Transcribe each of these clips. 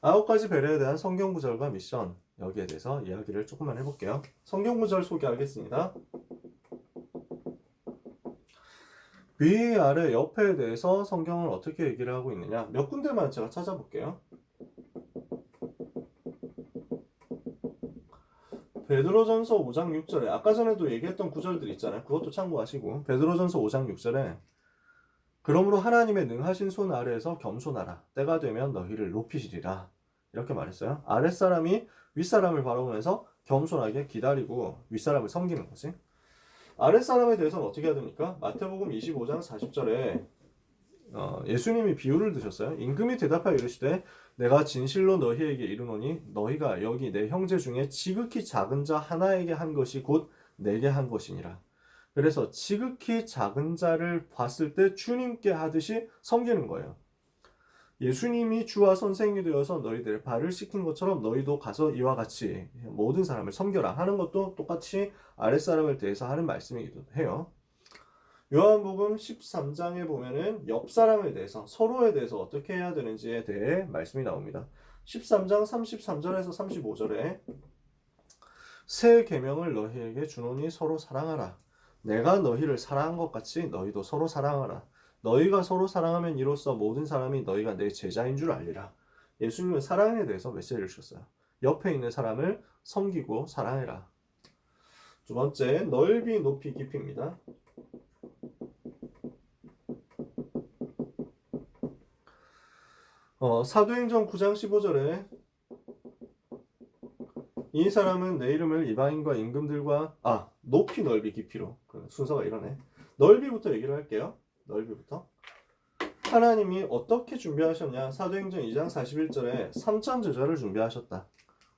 아홉 가지 배려에 대한 성경 구절과 미션 여기에 대해서 이야기를 조금만 해볼게요. 성경 구절 소개하겠습니다. 위 아래 옆에 대해서 성경을 어떻게 얘기를 하고 있느냐 몇 군데만 제가 찾아볼게요. 베드로전서 5장 6절에 아까 전에도 얘기했던 구절들 있잖아요. 그것도 참고하시고 베드로전서 5장 6절에 그러므로 하나님의 능하신 손 아래에서 겸손하라. 때가 되면 너희를 높이시리라. 이렇게 말했어요. 아랫사람이 윗사람을 바라보면서 겸손하게 기다리고 윗사람을 섬기는 거지. 아랫사람에 대해서는 어떻게 해야 됩니까? 마태복음 25장 40절에 어, 예수님이 비유를 드셨어요. 임금이 대답하여 이르시되 내가 진실로 너희에게 이르노니 너희가 여기 내 형제 중에 지극히 작은 자 하나에게 한 것이 곧 내게 한 것이니라. 그래서 지극히 작은 자를 봤을 때 주님께 하듯이 섬기는 거예요. 예수님이 주와 선생이 되어서 너희들의 발을 씻긴 것처럼 너희도 가서 이와 같이 모든 사람을 섬겨라 하는 것도 똑같이 아랫사람을 대해서 하는 말씀이기도 해요. 요한복음 13장에 보면은 옆 사람에 대해서 서로에 대해서 어떻게 해야 되는지에 대해 말씀이 나옵니다. 13장 33절에서 35절에 새 계명을 너희에게 주노니 서로 사랑하라. 내가 너희를 사랑한 것 같이 너희도 서로 사랑하라. 너희가 서로 사랑하면 이로써 모든 사람이 너희가 내 제자인 줄 알리라. 예수님은 사랑에 대해서 메시지를 주셨어요. 옆에 있는 사람을 섬기고 사랑해라. 두 번째, 넓이, 높이, 깊이입니다. 어, 사도행전 9장 15절에 이 사람은 내 이름을 이방인과 임금들과 아 높이 넓이 깊이로 그 순서가 이러네. 넓이부터 얘기를 할게요. 넓이부터. 하나님이 어떻게 준비하셨냐? 사도행전 2장 41절에 3천 제자를 준비하셨다.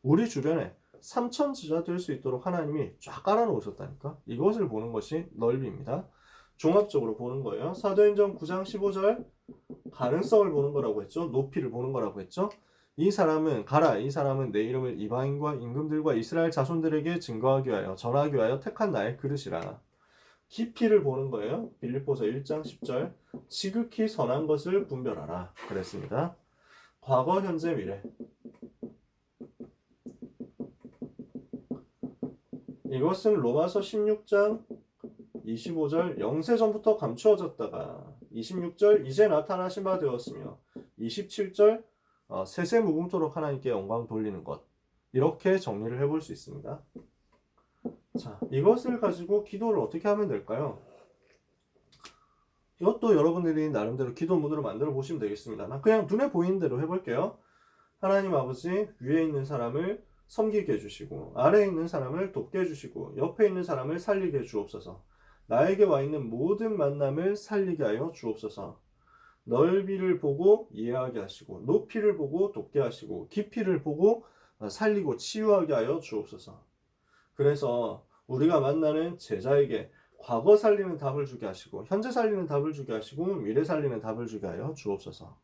우리 주변에 3천 제자 될 수 있도록 하나님이 쫙 깔아 놓으셨다니까? 이것을 보는 것이 넓이입니다. 종합적으로 보는 거예요. 사도행전 9장 15절. 가능성을 보는 거라고 했죠. 높이를 보는 거라고 했죠. 이 사람은 가라 이 사람은 내 이름을 이방인과 임금들과 이스라엘 자손들에게 증거하기 위하여 전하기 위하여 택한 나의 그릇이라 깊이를 보는 거예요. 빌립보서 1장 10절. 지극히 선한 것을 분별하라. 그랬습니다. 과거 현재 미래. 이것은 로마서 16장 25절 영세 전부터 감추어졌다가 26절 이제 나타나신 바 되었으며 27절 어, 세세 무궁토록 하나님께 영광 돌리는 것. 이렇게 정리를 해볼 수 있습니다. 자, 이것을 가지고 기도를 어떻게 하면 될까요? 이것도 여러분들이 나름대로 기도 문으로 만들어 보시면 되겠습니다. 나 그냥 눈에 보이는 대로 해볼게요. 하나님 아버지 위에 있는 사람을 섬기게 해주시고 아래에 있는 사람을 돕게 해주시고 옆에 있는 사람을 살리게 해 주옵소서. 나에게 와 있는 모든 만남을 살리게 하여 주옵소서. 넓이를 보고 이해하게 하시고 높이를 보고 돕게 하시고 깊이를 보고 살리고 치유하게 하여 주옵소서. 그래서 우리가 만나는 제자에게 과거 살리는 답을 주게 하시고 현재 살리는 답을 주게 하시고 미래 살리는 답을 주게 하여 주옵소서.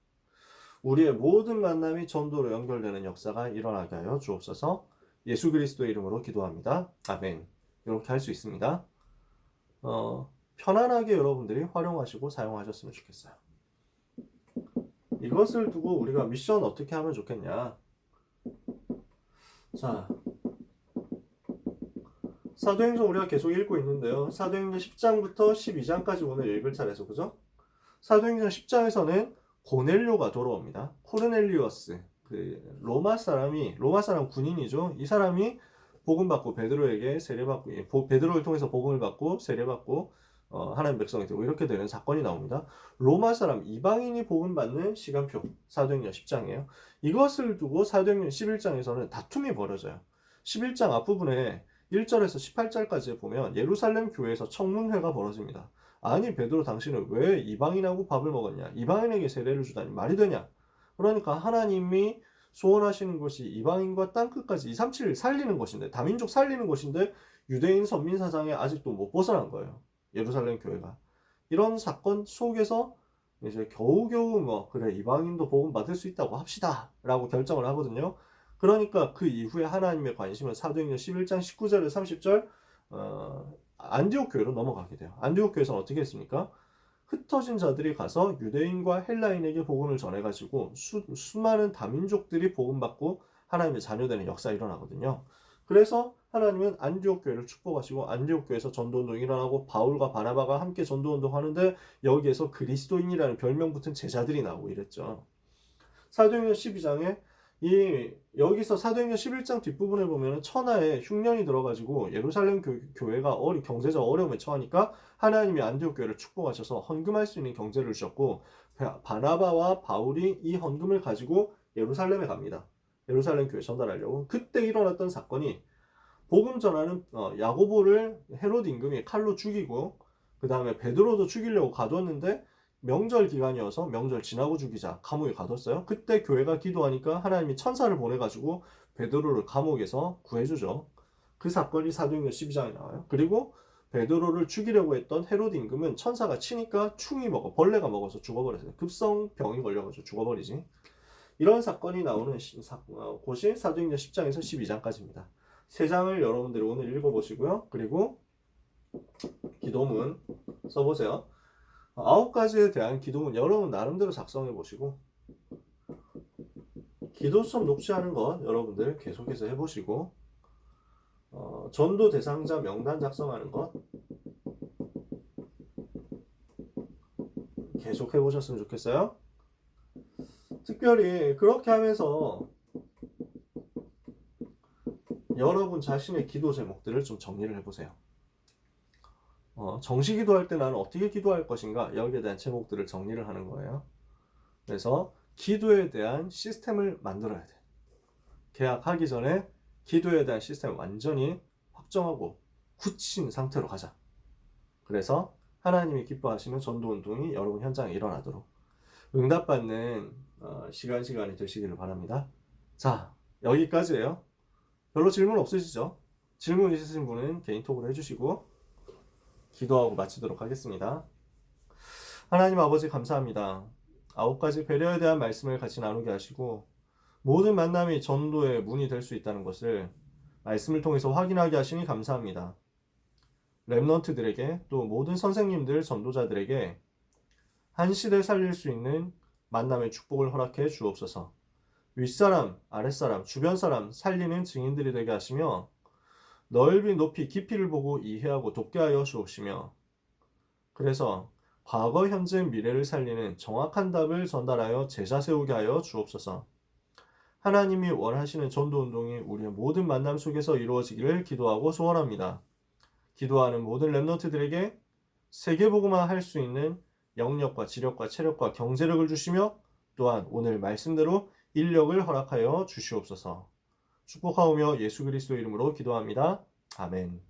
우리의 모든 만남이 전도로 연결되는 역사가 일어나게 하여 주옵소서. 예수 그리스도의 이름으로 기도합니다. 아멘. 이렇게 할 수 있습니다. 어, 편안하게 여러분들이 활용하시고 사용하셨으면 좋겠어요. 이것을 두고 우리가 미션 어떻게 하면 좋겠냐? 자, 사도행전 우리가 계속 읽고 있는데요. 사도행전 10장부터 12장까지 오늘 읽을 차례죠, 그죠? 사도행전 10장에서는 고넬료가 돌아옵니다. 코르넬리우스, 그 로마 사람이 로마 사람 군인이죠. 이 사람이 복음 받고 베드로에게 세례 받고 베드로를 통해서 복음을 받고 세례 받고 어, 하나님 백성이 되고 이렇게 되는 사건이 나옵니다. 로마 사람 이방인이 복음 받는 시간표 사도행전 10장이에요. 이것을 두고 사도행전 11장에서는 다툼이 벌어져요. 11장 앞부분에 1절에서 18절까지 보면 예루살렘 교회에서 청문회가 벌어집니다. 아니 베드로 당신은 왜 이방인하고 밥을 먹었냐? 이방인에게 세례를 주다니 말이 되냐? 그러니까 하나님이 소원하시는 것이 이방인과 땅끝까지 2, 3, 7을 살리는 것인데 다민족 살리는 것인데 유대인 선민 사상에 아직도 못 벗어난 거예요. 예루살렘 교회가 이런 사건 속에서 이제 겨우겨우 뭐 그래 이방인도 복음 받을 수 있다고 합시다라고 결정을 하거든요. 그러니까 그 이후에 하나님의 관심은 사도행전 11장 19절에 30절 어, 안디옥 교회로 넘어가게 돼요. 안디옥 교회에서는 어떻게 했습니까? 흩어진 자들이 가서 유대인과 헬라인에게 복음을 전해가지고 수, 수많은 다민족들이 복음받고 하나님의 자녀되는 역사가 일어나거든요. 그래서 하나님은 안디옥 교회를 축복하시고 안디옥 교회에서 전도 운동이 일어나고 바울과 바나바가 함께 전도 운동 하는데 여기에서 그리스도인이라는 별명 붙은 제자들이 나오고 이랬죠. 사도행전 12장에 이 여기서 사도행전 11장 뒷부분에 보면 천하에 흉년이 들어가지고 예루살렘 교, 회가 어리 경제적 어려움에 처하니까 하나님이 안디옥 교회를 축복하셔서 헌금할 수 있는 경제를 주셨고 바- 바나바와 바울이 이 헌금을 가지고 예루살렘에 갑니다. 예루살렘 교회 전달하려고 그때 일어났던 사건이 복음 전하는 어, 야고보를 헤로드 임금이 칼로 죽이고 그 다음에 베드로도 죽이려고 가뒀는데 명절 기간이어서 명절 지나고 죽이자 감옥에 가뒀어요. 그때 교회가 기도하니까 하나님이 천사를 보내가지고 베드로를 감옥에서 구해주죠. 그 사건이 사도행전 12장에 나와요. 그리고 베드로를 죽이려고 했던 헤로드 임금은 천사가 치니까 충이 먹어 벌레가 먹어서 죽어버렸어요. 급성병이 걸려가지고 죽어버리지. 이런 사건이 나오는 어, 곳이 사도행전 10장에서 12장까지입니다. 세 장을 여러분들이 오늘 읽어보시고요. 그리고 기도문 써보세요. 아홉 가지에 대한 기도문 여러분 나름대로 작성해 보시고 기도 수업 녹취하는 것 여러분들 계속해서 해보시고 어, 전도 대상자 명단 작성하는 것 계속 해보셨으면 좋겠어요. 특별히 그렇게 하면서 여러분 자신의 기도 제목들을 좀 정리를 해보세요. 어, 정시 기도할 때 나는 어떻게 기도할 것인가 여기에 대한 제목들을 정리를 하는 거예요. 그래서 기도에 대한 시스템을 만들어야 돼. 계약하기 전에 기도에 대한 시스템을 완전히 확정하고 굳힌 상태로 가자. 그래서 하나님이 기뻐하시는 전도 운동이 여러분 현장에 일어나도록 응답받는 어, 시간 시간이 되시기를 바랍니다. 자 여기까지예요. 별로 질문 없으시죠? 질문 있으신 분은 개인톡으로 해주시고 기도하고 마치도록 하겠습니다. 하나님 아버지 감사합니다. 아홉 가지 배려에 대한 말씀을 같이 나누게 하시고 모든 만남이 전도의 문이 될 수 있다는 것을 말씀을 통해서 확인하게 하시니 감사합니다. 랩넌트들에게 또 모든 선생님들 전도자들에게 한 시대 살릴 수 있는 만남의 축복을 허락해 주옵소서. 윗사람, 아랫사람, 주변 사람 살리는 증인들이 되게 하시며 넓이 높이 깊이를 보고 이해하고 돕게 하여 주옵시며 그래서 과거 현재 미래를 살리는 정확한 답을 전달하여 제자 세우게 하여 주옵소서. 하나님이 원하시는 전도 운동이 우리의 모든 만남 속에서 이루어지기를 기도하고 소원합니다. 기도하는 모든 랩너트들에게 세계복음화 할수 있는 영력과 지력과 체력과 경제력을 주시며 또한 오늘 말씀대로 인력을 허락하여 주시옵소서. 축복하오며 예수 그리스도 이름으로 기도합니다. 아멘.